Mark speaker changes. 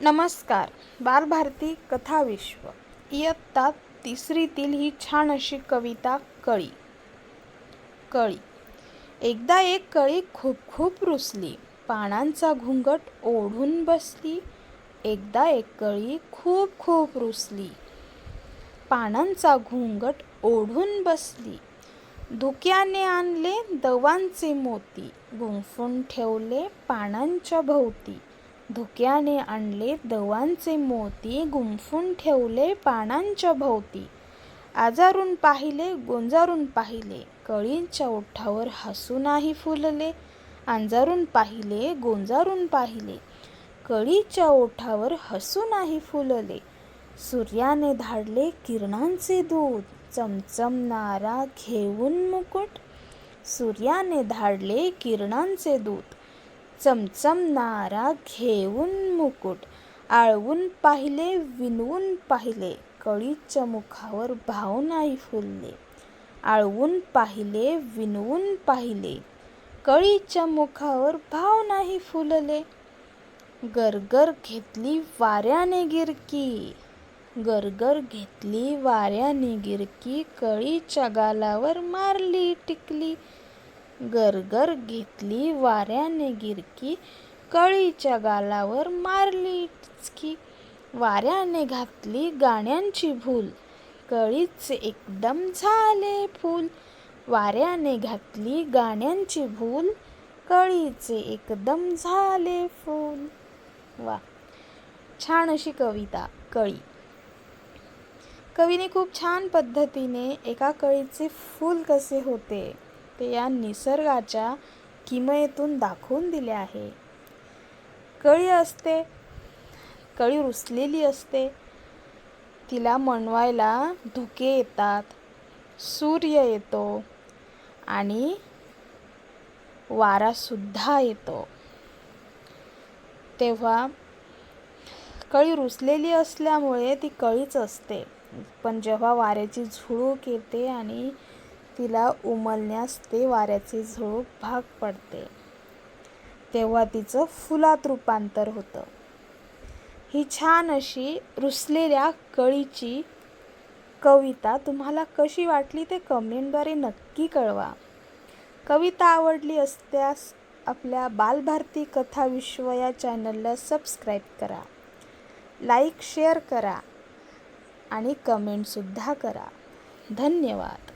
Speaker 1: नमस्कार. बालभारती कथाविश्व इयत्ता तिसरीतील ही छान अशी कविता कळी. कळी. एकदा एक कळी खूप खूप रुसली. पानांचा घुंगट ओढून बसली. एकदा एक कळी खूप खूप रुसली. पानांचा घुंगट ओढून बसली. धुक्याने आणले दवांचे मोती. गुंफून ठेवले पानांच्या भोवती. धुक्याने आणले दवांचे मोती गुंफून ठेवले पानांच्या भोवती. आजारून पाहिले गोंजारून पाहिले. कळींच्या ओठावर हसूनही फुलले. अंजारून पाहिले गोंजारून पाहिले. कळीच्या ओठावर हसूनही फुलले. सूर्याने धाडले किरणांचे दूध. चमचमणारा घेऊन मुकुट. सूर्याने धाडले किरणांचे दूध. चमचमणारा घेऊन मुकुट आळवून पाहिले विनवून पाहिले कळीच्या मुखावर भाव नाही फुलले. आळवून पाहिले विनवून पाहिले कळीच्या मुखावर भाव नाही फुलले. गरगर घेतली वाऱ्याने गिरकी गरगर घेतली वाऱ्याने गिरकी कळीच्या गालावर मारली टिकली. गरगर घेतली वाऱ्याने गिरकी कळीच्या गालावर मारली इचकी. वाऱ्याने घातली गाण्यांची भूल कळीचे एकदम झाले फूल. वाऱ्याने घातली गाण्यांची भूल कळीचे एकदम झाले फूल. वा छान अशी कविता कळी. कवीने खूप छान पद्धतीने एका कळीचे फूल कसे होते ते या निसर्गाच्या किमयेतून दाखवून दिले आहे. कळी असते कळी रुसलेली असते. तिला मनवायला धुके येतात सूर्य येतो आणि वारासुद्धा येतो. तेव्हा कळी रुसलेली असल्यामुळे ती कळीच असते. पण जेव्हा वाऱ्याची झुळूक येते आणि तिला उमलण्यास ते वाऱ्याचे झोप भाग पडते. तेव्हा तिचं फुलात रूपांतर होतं. ही छान अशी रुसलेल्या कळीची कविता तुम्हाला कशी वाटली ते कमेंटद्वारे नक्की कळवा. कविता आवडली असल्यास आपल्या बालभारती कथा विश्व या चॅनलला सबस्क्राईब करा. लाईक शेअर करा आणि कमेंटसुद्धा करा. धन्यवाद.